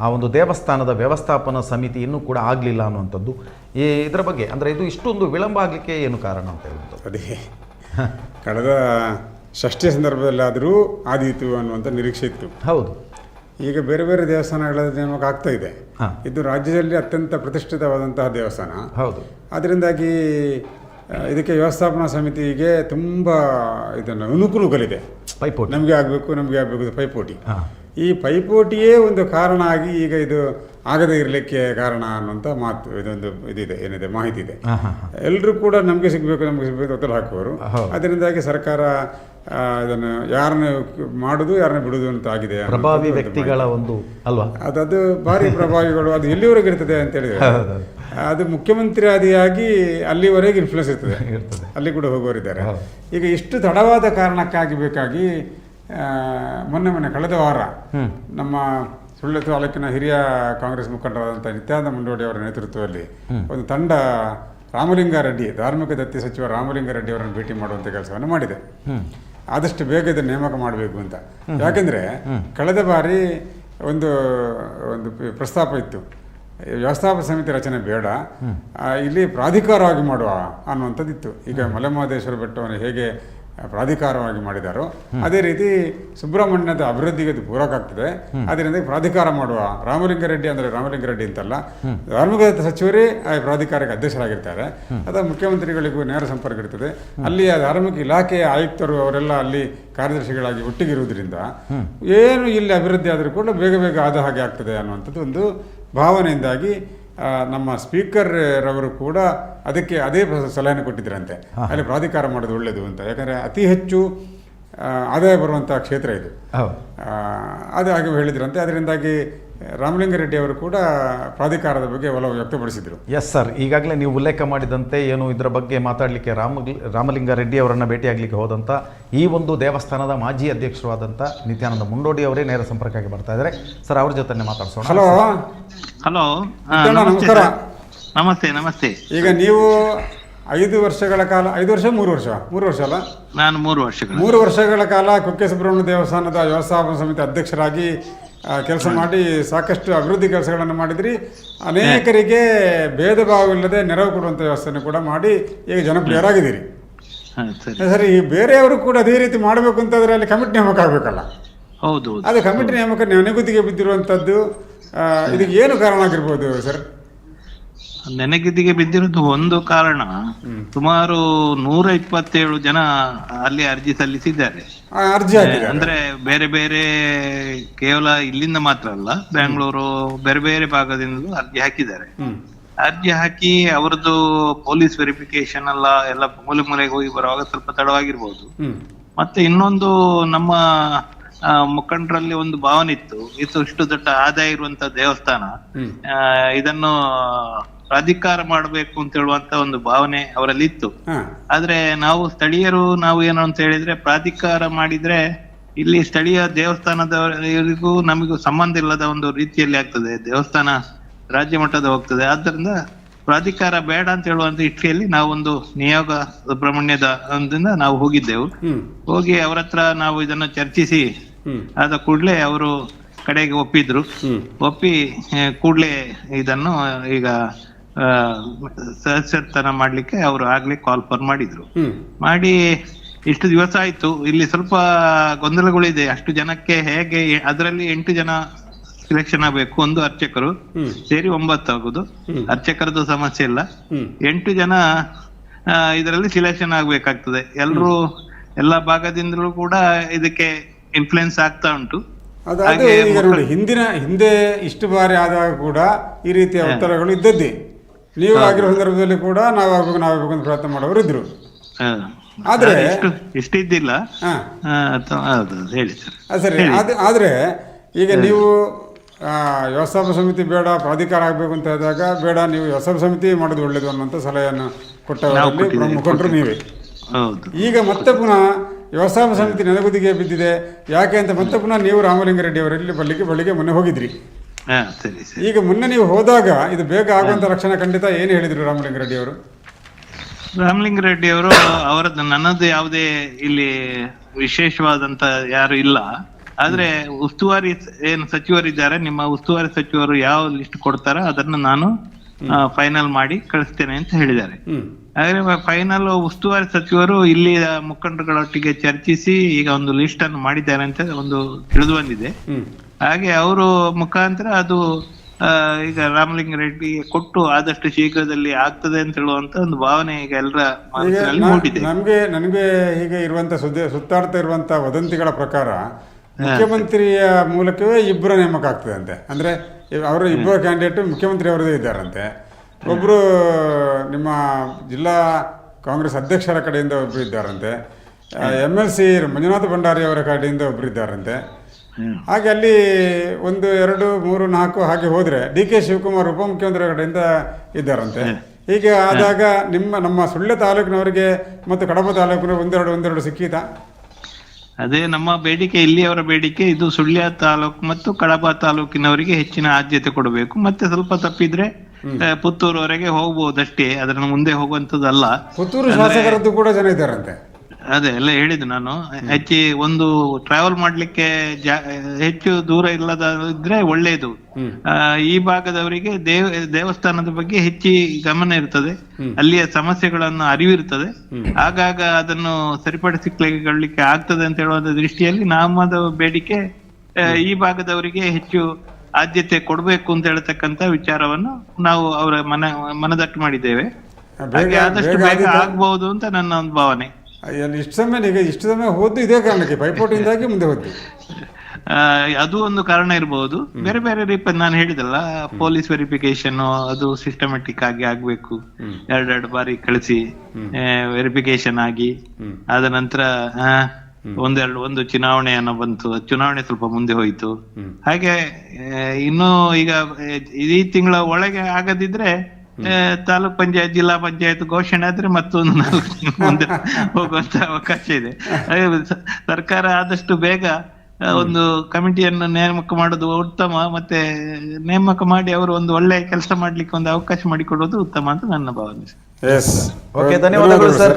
ಆ ಒಂದು ದೇವಸ್ಥಾನದ ವ್ಯವಸ್ಥಾಪನಾ ಸಮಿತಿ ಇನ್ನೂ ಕೂಡ ಆಗಲಿಲ್ಲ ಅನ್ನುವಂಥದ್ದು. ಈ ಇದರ ಬಗ್ಗೆ ಅಂದರೆ ಇದು ಇಷ್ಟೊಂದು ವಿಳಂಬ ಆಗಲಿಕ್ಕೆ ಏನು ಕಾರಣ ಅಂತ ಹೇಳುವಂಥದ್ದು ಅದೇ. ಕಳೆದ ಷಷ್ಠಿ ಸಂದರ್ಭದಲ್ಲಾದರೂ ಆದೀತು ಅನ್ನುವಂಥ ನಿರೀಕ್ಷೆ ಇತ್ತು. ಹೌದು. ಈಗ ಬೇರೆ ಬೇರೆ ದೇವಸ್ಥಾನಗಳ ನೇಮಕ ಆಗ್ತಾ ಇದೆ. ಇದು ರಾಜ್ಯದಲ್ಲಿ ಅತ್ಯಂತ ಪ್ರತಿಷ್ಠಿತವಾದಂತಹ ದೇವಸ್ಥಾನ. ಹೌದು. ಅದರಿಂದಾಗಿ ಇದಕ್ಕೆ ವ್ಯವಸ್ಥಾಪನಾ ಸಮಿತಿಗೆ ತುಂಬ ಇದನ್ನು ಅನುಕೂಲಗಳಿದೆ. ಪೈಪೋಟಿ. ನಮಗೆ ಆಗಬೇಕು ನಮಗೆ ಆಗಬೇಕು ಪೈಪೋಟಿ. ಹಾಂ. ಈ ಪೈಪೋಟಿಯೇ ಒಂದು ಕಾರಣ ಆಗಿ ಈಗ ಇದು ಆಗದೇ ಇರಲಿಕ್ಕೆ ಕಾರಣ ಅನ್ನುವಂಥ ಮಾತು ಇದೊಂದು ಇದಿದೆ ಏನಿದೆ ಮಾಹಿತಿ ಇದೆ. ಎಲ್ಲರೂ ಕೂಡ ನಮಗೆ ಸಿಗಬೇಕು ನಮಗೆ ಸಿಗಬೇಕು ಒತ್ತಡ ಹಾಕುವರು. ಅದರಿಂದಾಗಿ ಸರ್ಕಾರ ಇದನ್ನು ಯಾರನ್ನು ಮಾಡುದು ಯಾರನ್ನ ಬಿಡುದು ಅಂತ ಆಗಿದೆ ಪ್ರಭಾವಿ ವ್ಯಕ್ತಿಗಳ ಒಂದು ಅಲ್ವಾ? ಅದು ಭಾರಿ ಪ್ರಭಾವಿಗಳು ಅದು ಎಲ್ಲಿವರೆಗೆ ಇರ್ತದೆ ಅಂತ ಹೇಳಿದ್ರೆ. ಅದು ಮುಖ್ಯಮಂತ್ರಿ ಆದಿಯಾಗಿ ಅಲ್ಲಿವರೆಗೆ ಇನ್ಫ್ಲುಯೆನ್ಸ್ ಇರ್ತದೆ. ಅಲ್ಲಿ ಕೂಡ ಹೋಗೋರಿದ್ದಾರೆ. ಈಗ ಇಷ್ಟು ತಡವಾದ ಕಾರಣಕ್ಕಾಗಿ ಬೇಕಾಗಿ ಮೊನ್ನೆ ಮೊನ್ನೆ ಕಳೆದ ವಾರ ನಮ್ಮ ಸುಳ್ಳು ತಾಲೂಕಿನ ಹಿರಿಯ ಕಾಂಗ್ರೆಸ್ ಮುಖಂಡರಾದಂಥ ನಿತ್ಯಾನಂದ ಮುಂಡೋಡಿ ಅವರ ನೇತೃತ್ವದಲ್ಲಿ ಒಂದು ತಂಡ ರಾಮಲಿಂಗಾರೆಡ್ಡಿ ಧಾರ್ಮಿಕ ದತ್ತಿ ಸಚಿವ ರಾಮಲಿಂಗಾರೆಡ್ಡಿ ಅವರನ್ನು ಭೇಟಿ ಮಾಡುವಂಥ ಕೆಲಸವನ್ನು ಮಾಡಿದೆ. ಆದಷ್ಟು ಬೇಗ ಇದನ್ನು ನೇಮಕ ಮಾಡಬೇಕು ಅಂತ. ಯಾಕೆಂದರೆ ಕಳೆದ ಬಾರಿ ಒಂದು ಒಂದು ಪ್ರಸ್ತಾಪ ಇತ್ತು. ವ್ಯವಸ್ಥಾಪಕ ಸಮಿತಿ ರಚನೆ ಬೇಡ. ಇಲ್ಲಿ ಪ್ರಾಧಿಕಾರವಾಗಿ ಮಾಡುವ ಅನ್ನುವಂಥದ್ದಿತ್ತು. ಈಗ ಮಲೆಮಹದೇಶ್ವರ ಬೆಟ್ಟವನ್ನು ಹೇಗೆ ಪ್ರಾಧಿಕಾರವಾಗಿ ಮಾಡಿದಾರೋ. ಅದೇ ರೀತಿ ಸುಬ್ರಹ್ಮಣ್ಯದ ಅಭಿವೃದ್ಧಿಗೆ ಪೂರಕ ಆಗ್ತದೆ. ಅದರಿಂದ ಪ್ರಾಧಿಕಾರ ಮಾಡುವ ರಾಮಲಿಂಗಾರೆಡ್ಡಿ ಅಂದರೆ ರಾಮಲಿಂಗಾರೆಡ್ಡಿ ಅಂತಲ್ಲ ಧಾರ್ಮಿಕ ಸಚಿವರೇ ಆ ಪ್ರಾಧಿಕಾರಕ್ಕೆ ಅಧ್ಯಕ್ಷರಾಗಿರ್ತಾರೆ. ಅದು ಮುಖ್ಯಮಂತ್ರಿಗಳಿಗೂ ನೇರ ಸಂಪರ್ಕ ಇರ್ತದೆ. ಅಲ್ಲಿಯ ಧಾರ್ಮಿಕ ಇಲಾಖೆಯ ಆಯುಕ್ತರು ಅವರೆಲ್ಲ ಅಲ್ಲಿ ಕಾರ್ಯದರ್ಶಿಗಳಾಗಿ ಒಟ್ಟಿಗಿರುವುದರಿಂದ ಏನು ಇಲ್ಲಿ ಅಭಿವೃದ್ಧಿ ಆದರೂ ಕೂಡ ಬೇಗ ಬೇಗ ಆದ ಹಾಗೆ ಆಗ್ತದೆ ಅನ್ನುವಂಥದ್ದು ಒಂದು ಭಾವನೆಯಿಂದಾಗಿ ಆ, ನಮ್ಮ ಸ್ಪೀಕರ್ ರವರು ಕೂಡ ಅದಕ್ಕೆ ಅದೇ ಸಲಹೆ ಸಲಹೆಯನ್ನು ಕೊಟ್ಟಿದ್ದರಂತೆ ಅಲ್ಲಿ ಪ್ರಾಧಿಕಾರ ಮಾಡೋದು ಒಳ್ಳೆಯದು ಅಂತ. ಯಾಕಂದರೆ ಅತಿ ಹೆಚ್ಚು ಆದಾಯ ಬರುವಂಥ ಕ್ಷೇತ್ರ ಇದು. ಅದು ಹಾಗೆ ಹೇಳಿದ್ರಂತೆ. ಅದರಿಂದಾಗಿ ರಾಮಲಿಂಗಾರೆಡ್ಡಿ ಅವರು ಕೂಡ ಪ್ರಾಧಿಕಾರದ ಬಗ್ಗೆ ಒಲವು ವ್ಯಕ್ತಪಡಿಸಿದರು. ಎಸ್ ಸರ್ ಈಗಾಗಲೇ ನೀವು ಉಲ್ಲೇಖ ಮಾಡಿದಂತೆ ಏನು ಇದರ ಬಗ್ಗೆ ಮಾತಾಡಲಿಕ್ಕೆ ರಾಮ ರಾಮಲಿಂಗಾರೆಡ್ಡಿ ಅವರನ್ನು ಭೇಟಿಯಾಗಲಿಕ್ಕೆ ಹೋದಂಥ ಈ ಒಂದು ದೇವಸ್ಥಾನದ ಮಾಜಿ ಅಧ್ಯಕ್ಷರಾದಂಥ ನಿತ್ಯಾನಂದ ಮುಂಡೋಡಿ ಅವರೇ ನೇರ ಸಂಪರ್ಕಕ್ಕೆ ಬರ್ತಾ ಇದ್ದಾರೆ. ಸರ್ ಅವ್ರ ಜೊತೆ ಮಾತಾಡ್ಸೋಣ. ಹಲೋ ಹಲೋ ನಮಸ್ಕಾರ. ನಮಸ್ತೆ ನಮಸ್ತೆ. ಈಗ ನೀವು ಐದು ವರ್ಷಗಳ ಕಾಲ ಐದು ವರ್ಷ ಮೂರು ವರ್ಷ ಮೂರು ವರ್ಷ ಅಲ್ಲ? ನಾನು ಮೂರು ವರ್ಷ ಮೂರು ವರ್ಷಗಳ ಕಾಲ ಕುಕ್ಕೆ ಸುಬ್ರಹ್ಮಣ್ಯ ದೇವಸ್ಥಾನದ ವ್ಯವಸ್ಥಾಪನಾ ಸಮಿತಿ ಅಧ್ಯಕ್ಷರಾಗಿ ಕೆಲಸ ಮಾಡಿ ಸಾಕಷ್ಟು ಅಭಿವೃದ್ಧಿ ಕೆಲಸಗಳನ್ನು ಮಾಡಿದ್ರಿ. ಅನೇಕರಿಗೆ ಭೇದ ಭಾವವಿಲ್ಲದೆ ನೆರವು ಕೊಡುವಂಥ ವ್ಯವಸ್ಥೆಯನ್ನು ಕೂಡ ಮಾಡಿ ಈಗ ಜನಪ್ರಿಯರಾಗಿದ್ದೀರಿ. ಸರಿ. ಈ ಬೇರೆಯವರು ಕೂಡ ಅದೇ ರೀತಿ ಮಾಡಬೇಕು ಅಂತಂದ್ರೆ ಅಲ್ಲಿ ಕಮಿಟಿ ನೇಮಕ ಆಗಬೇಕಲ್ಲ? ಹೌದು ಅದು ಕಮಿಟಿ ನೇಮಕ ನೆನೆಗುದಿಗೆ ಬಿದ್ದಿರುವಂಥದ್ದು ಇದಕ್ಕೆ ಏನು ಕಾರಣ ಆಗಿರ್ಬೋದು ಸರ್ ನೆನಗಿದ್ದಿಗೆ ಬಿದ್ದಿರೋದು ಒಂದು ಕಾರಣ. ಸುಮಾರು ನೂರ ಇಪ್ಪತ್ತೇಳು ಜನ ಅಲ್ಲಿ ಅರ್ಜಿ ಸಲ್ಲಿಸಿದ್ದಾರೆ. ಅರ್ಜಿ ಅಂದ್ರೆ ಬೇರೆ ಬೇರೆ ಕೇವಲ ಇಲ್ಲಿಂದ ಮಾತ್ರ ಅಲ್ಲ ಬೆಂಗಳೂರು ಬೇರೆ ಬೇರೆ ಭಾಗದಿಂದಲೂ ಅರ್ಜಿ ಹಾಕಿದ್ದಾರೆ. ಅರ್ಜಿ ಹಾಕಿ ಅವರದ್ದು ಪೊಲೀಸ್ ವೆರಿಫಿಕೇಶನ್ ಎಲ್ಲ ಎಲ್ಲ ಮೂಲೆ ಮೂಲೆಗೆ ಹೋಗಿ ಬರುವಾಗ ಸ್ವಲ್ಪ ತಡವಾಗಿರ್ಬೋದು. ಮತ್ತೆ ಇನ್ನೊಂದು ನಮ್ಮ ಮುಖಂಡರಲ್ಲಿ ಒಂದು ಭಾವನೆ ಇತ್ತು. ಇದು ಇಷ್ಟು ದೊಡ್ಡ ಆದಾಯ ಇರುವಂತ ದೇವಸ್ಥಾನ. ಇದನ್ನು ಪ್ರಾಧಿಕಾರ ಮಾಡಬೇಕು ಅಂತ ಹೇಳುವಂತ ಒಂದು ಭಾವನೆ ಅವರಲ್ಲಿ ಇತ್ತು ಆದ್ರೆ ನಾವು ಸ್ಥಳೀಯರು ನಾವು ಏನು ಅಂತ ಹೇಳಿದ್ರೆ ಪ್ರಾಧಿಕಾರ ಮಾಡಿದ್ರೆ ಇಲ್ಲಿ ಸ್ಥಳೀಯ ದೇವಸ್ಥಾನದವರಿಗೂ ನಮಗೂ ಸಂಬಂಧ ಇಲ್ಲದ ಒಂದು ರೀತಿಯಲ್ಲಿ ಆಗ್ತದೆ. ದೇವಸ್ಥಾನ ರಾಜ್ಯ ಮಟ್ಟದ ಹೋಗ್ತದೆ. ಆದ್ದರಿಂದ ಪ್ರಾಧಿಕಾರ ಬೇಡ ಅಂತ ಹೇಳುವಂತ ಇಟ್ಟಿಗೆಯಲ್ಲಿ ನಾವೊಂದು ನಿಯೋಗ ಸುಬ್ರಹ್ಮಣ್ಯದ ನಾವು ಹೋಗಿದ್ದೆವು. ಹೋಗಿ ಅವರತ್ರ ನಾವು ಇದನ್ನು ಚರ್ಚಿಸಿ ಆದ ಕೂಡಲೇ ಅವರು ಕಡೆಗೆ ಒಪ್ಪಿದ್ರು. ಒಪ್ಪಿ ಕೂಡ್ಲೆ ಇದನ್ನು ಈಗ ಸದಸ್ಯತನ ಮಾಡ್ಲಿಕ್ಕೆ ಅವರು ಆಗ್ಲೇ ಕಾಲ್ ಪರ್ ಮಾಡಿದ್ರು. ಮಾಡಿ ಇಷ್ಟು ದಿವಸ ಆಯ್ತು. ಇಲ್ಲಿ ಸ್ವಲ್ಪ ಗೊಂದಲಗಳಿದೆ ಅಷ್ಟು ಜನಕ್ಕೆ ಹೇಗೆ ಅದರಲ್ಲಿ ಎಂಟು ಜನ ಸಿಲೆಕ್ಷನ್ ಆಗ್ಬೇಕು ಒಂದು ಅರ್ಚಕರು. ಸೇರಿ ಒಂಬತ್ತು ಆಗುದು. ಅರ್ಚಕರದ್ದು ಸಮಸ್ಯೆ ಇಲ್ಲ. ಎಂಟು ಜನ ಇದರಲ್ಲಿ ಸಿಲೆಕ್ಷನ್ ಆಗ್ಬೇಕಾಗ್ತದೆ. ಎಲ್ರು ಎಲ್ಲಾ ಭಾಗದಿಂದಲೂ ಕೂಡ ಇದಕ್ಕೆ ಇನ್ಫ್ಲುಯೆನ್ಸ್ ಆಗ್ತಾ ಉಂಟು. ಈಗ ನೋಡಿ ಹಿಂದಿನ ಹಿಂದೆ ಇಷ್ಟು ಬಾರಿ ಆದಾಗ ಕೂಡ ಈ ರೀತಿಯ ಒತ್ತಡಗಳು ಇದ್ದದ್ದೇ. ನೀವು ಆಗಿರೋ ಸಂದರ್ಭದಲ್ಲಿ ಕೂಡ ನಾವು ಆಗ್ಬೇಕು ನಾವು ಆಗ್ಬೇಕು ಅಂತ ಪ್ರಯತ್ನ ಮಾಡೋರು ಇದ್ರು. ಆದ್ರೆ- ಆದ್ರೆ ಇಷ್ಟು ಇಷ್ಟಿದ್ದಿಲ್ಲ. ಸರ್. ಅದು ಈಗ ನೀವು ಆ, ವ್ಯವಸ್ಥಾಪಕ ಸಮಿತಿ ಬೇಡ ಪ್ರಾಧಿಕಾರ ಆಗಬೇಕು ಅಂತ ಹೇಳಿದಾಗ ಬೇಡ ನೀವು ವ್ಯವಸ್ಥಾಪಕ ಸಮಿತಿ ಮಾಡೋದು ಒಳ್ಳೇದು ಅನ್ನುವಂತ ಸಲಹೆಯನ್ನು ಕೊಟ್ಟವರು ಮುಖಂಡರು ನೀವೇ. ಈಗ ಮತ್ತೆ ಪುನಃ ವ್ಯವಸ್ಥಾಪಕ ಸಮಿತಿ ನೆನಗುದಿಗೆ ಬಿದ್ದಿದೆ. ಯಾಕೆ ಅಂತ ಮತ್ತೆ ಪುನಃ ನೀವು ರಾಮಲಿಂಗಾರೆಡ್ಡಿ ಅವರಲ್ಲಿ ಬಲ್ಲಿಗೆ ಬಳಿಗೆ ಮೊನ್ನೆ ಹೋಗಿದ್ರಿ. ಹಾ ಸರಿ ಸರಿ. ಈಗ ಮೊನ್ನೆ ನೀವು ಹೋದಾಗ ಇದು ಬೇಗ ಆಗುವಂತ ರಕ್ಷಣಾ ಖಂಡಿತ ಏನು ಹೇಳಿದ್ರು ರಾಮಲಿಂಗಾರೆಡ್ಡಿ ಅವರು? ರಾಮಲಿಂಗರೆಡ್ಡಿ ಅವರು ಅವರದ್ದು ನನ್ನದು ಯಾವುದೇ ಇಲ್ಲಿ ವಿಶೇಷವಾದಂತ ಯಾರು ಇಲ್ಲ. ಆದ್ರೆ ಉಸ್ತುವಾರಿ ಏನು ಸಚಿವರಿದ್ದಾರೆ ನಿಮ್ಮ ಉಸ್ತುವಾರಿ ಸಚಿವರು ಯಾವ ಲಿಸ್ಟ್ ಕೊಡ್ತಾರೋ ಅದನ್ನ ನಾನು ಫೈನಲ್ ಮಾಡಿ ಕಳಿಸ್ತೇನೆ ಅಂತ ಹೇಳಿದ್ದಾರೆ. ಹಾಗೆ ಫೈನಲ್ ಉಸ್ತುವಾರಿ ಸಚಿವರು ಇಲ್ಲಿ ಮುಖಂಡರುಗಳೊಟ್ಟಿಗೆ ಚರ್ಚಿಸಿ ಈಗ ಒಂದು ಲಿಸ್ಟ್ ಅನ್ನು ಮಾಡಿದ್ದಾರೆ ಅಂತ ಒಂದು ತಿಳಿದು ಬಂದಿದೆ. ಹ್ಮ್. ಹಾಗೆ ಅವರು ಮುಖಾಂತರ ಅದು ಆ, ಈಗ ರಾಮಲಿಂಗ ರೆಡ್ಡಿ ಕೊಟ್ಟು ಆದಷ್ಟು ಶೀಘ್ರದಲ್ಲಿ ಆಗ್ತದೆ ಅಂತ ಹೇಳುವಂತ ಒಂದು ಭಾವನೆ ಈಗ ಎಲ್ಲರ ಮೂಡಿದೆ. ನಮ್ಗೆ ನನಗೆ ಹೀಗೆ ಇರುವಂತ ಸುದ್ದಿ ಸುತ್ತಾಡ್ತಾ ಇರುವಂತ ವದಂತಿಗಳ ಪ್ರಕಾರ ಮುಖ್ಯಮಂತ್ರಿಯ ಮೂಲಕವೇ ಇಬ್ಬರ ನೇಮಕ ಆಗ್ತದೆ ಅಂತೆ ಅಂದ್ರೆ ಅವರ ಇಬ್ಬರು ಕ್ಯಾಂಡಿಡೇಟ್ ಮುಖ್ಯಮಂತ್ರಿ ಅವರದೇ ಇದ್ದಾರಂತೆ. ಒಬ್ರು ನಿಮ್ಮ ಜಿಲ್ಲಾ ಕಾಂಗ್ರೆಸ್ ಅಧ್ಯಕ್ಷರ ಕಡೆಯಿಂದ ಒಬ್ರು ಇದ್ದಾರಂತೆ. M L C Manjunatha Bhandari ಅವರ ಕಡೆಯಿಂದ ಒಬ್ರು ಇದ್ದಾರಂತೆ. ಹಾಗೆ ಅಲ್ಲಿ ಒಂದು ಎರಡು ಮೂರು ನಾಲ್ಕು ಹಾಗೆ ಹೋದ್ರೆ ಡಿ ಕೆ ಶಿವಕುಮಾರ್ ಉಪಮುಖ್ಯಮಂತ್ರಿ ಕಡೆಯಿಂದ ಇದ್ದಾರಂತೆ. ಹೀಗೆ ಆದಾಗ ನಿಮ್ಮ ನಮ್ಮ ಸುಳ್ಯ ತಾಲೂಕಿನವರಿಗೆ ಮತ್ತು ಕಡಬ ತಾಲೂಕಿನ ಒಂದೆರಡು ಒಂದೆರಡು ಸಿಕ್ಕಿದ? ಅದೇ ನಮ್ಮ ಬೇಡಿಕೆ ಇಲ್ಲಿಯವರ ಬೇಡಿಕೆ ಇದು ಸುಳ್ಯ ತಾಲೂಕು ಮತ್ತು ಕಡಬ ತಾಲೂಕಿನವರಿಗೆ ಹೆಚ್ಚಿನ ಆದ್ಯತೆ ಕೊಡಬೇಕು. ಮತ್ತೆ ಸ್ವಲ್ಪ ತಪ್ಪಿದ್ರೆ ಪುತ್ತೂರುವರೆಗೆ ಹೋಗ್ಬಹುದಷ್ಟೇ ಅದ್ರ ಮುಂದೆ ಹೋಗುವಂತದ್ದಲ್ಲ ಪುತ್ತೂರು ಶಾಸಕರದ್ದು ಕೂಡ ಜನ ಇದ್ದಾರಂತೆ. ಅದೇ ಎಲ್ಲ ಹೇಳಿದ್ದು ನಾನು. ಹೆಚ್ಚಿ ಒಂದು ಟ್ರಾವೆಲ್ ಮಾಡ್ಲಿಕ್ಕೆ ಹೆಚ್ಚು ದೂರ ಇಲ್ಲದ ಇದ್ರೆ ಒಳ್ಳೆಯದು ಆ, ಈ ಭಾಗದವರಿಗೆ ದೇವ ದೇವಸ್ಥಾನದ ಬಗ್ಗೆ ಹೆಚ್ಚಿ ಗಮನ ಇರ್ತದೆ. ಅಲ್ಲಿಯ ಸಮಸ್ಯೆಗಳನ್ನು ಅರಿವಿರ್ತದೆ ಆಗಾಗ ಅದನ್ನು ಸರಿಪಡಿಸಿಕೊಳ್ಳಿಕ್ಕೆ ಆಗ್ತದೆ ಅಂತ ಹೇಳುವ ದೃಷ್ಟಿಯಲ್ಲಿ ನಮ್ಮದು ಬೇಡಿಕೆ ಈ ಭಾಗದವರಿಗೆ ಹೆಚ್ಚು ಆದ್ಯತೆ ಕೊಡಬೇಕು ಅಂತ ಹೇಳ್ತಕ್ಕಂತ ವಿಚಾರವನ್ನು ನಾವು ಅವರ ಮನ ಮನದಟ್ಟು ಮಾಡಿದ್ದೇವೆ. ಹಾಗೆ ಆದಷ್ಟು ಬೇಗ ಆಗ್ಬಹುದು ಅಂತ ನನ್ನ ಒಂದು ಭಾವನೆ. ಇಷ್ಟು ಸಮಯ ಈಗ ಇಷ್ಟು ಸಮಯ ಹೋದ್ದು ಇದೇ ಕಾರಣಕ್ಕೆ ಪೈಪೋಟಿಯಿಂದಾಗಿ ಮುಂದೆ ಹೋದ್ದು. ಅದು ಒಂದು ಕಾರಣ ಇರಬಹುದು ಬೇರೆ ಬೇರೆ ರೀತಿ ನಾನು ಹೇಳಿದಲ್ಲ ಪೊಲೀಸ್ ವೆರಿಫಿಕೇಶನ್ ಅದು ಸಿಸ್ಟಮೆಟಿಕ್ ಆಗಿ ಆಗ್ಬೇಕು. ಎರಡೆರಡು ಬಾರಿ ಕಳಿಸಿ ವೆರಿಫಿಕೇಶನ್ ಆಗಿ. ಆದ ನಂತರ ಒಂದೆರಡು ಒಂದು ಚುನಾವಣೆಯನ್ನು ಬಂತು ಚುನಾವಣೆ ಸ್ವಲ್ಪ ಮುಂದೆ ಹೋಯಿತು. ಹಾಗೆ ಇನ್ನು ಈಗ ಈ ತಿಂಗಳ ಒಳಗೆ ಆಗದಿದ್ರೆ ತಾಲೂಕ್ ಪಂಚಾಯತ್ ಜಿಲ್ಲಾ ಪಂಚಾಯತ್ ಘೋಷಣೆ ಆದ್ರೆ ಮತ್ತೊಂದು ನಾಲ್ಕು ತಿಂಗಳು ಮುಂದೆ ಹೋಗುವಂತ ಅವಕಾಶ ಇದೆ. ಸರ್ಕಾರ ಆದಷ್ಟು ಬೇಗ ಒಂದು ಕಮಿಟಿಯನ್ನು ನೇಮಕ ಮಾಡೋದು ಉತ್ತಮ ಮತ್ತೆ ನೇಮಕ ಮಾಡಿ ಅವರು ಒಂದು ಒಳ್ಳೆ ಕೆಲಸ ಮಾಡ್ಲಿಕ್ಕೆ ಒಂದು ಅವಕಾಶ ಮಾಡಿಕೊಡೋದು ಉತ್ತಮ ಅಂತ ನನ್ನ ಭಾವನೆ ಎಸ್ ಓಕೆ ಧನ್ಯವಾದಗಳು ಸರ್.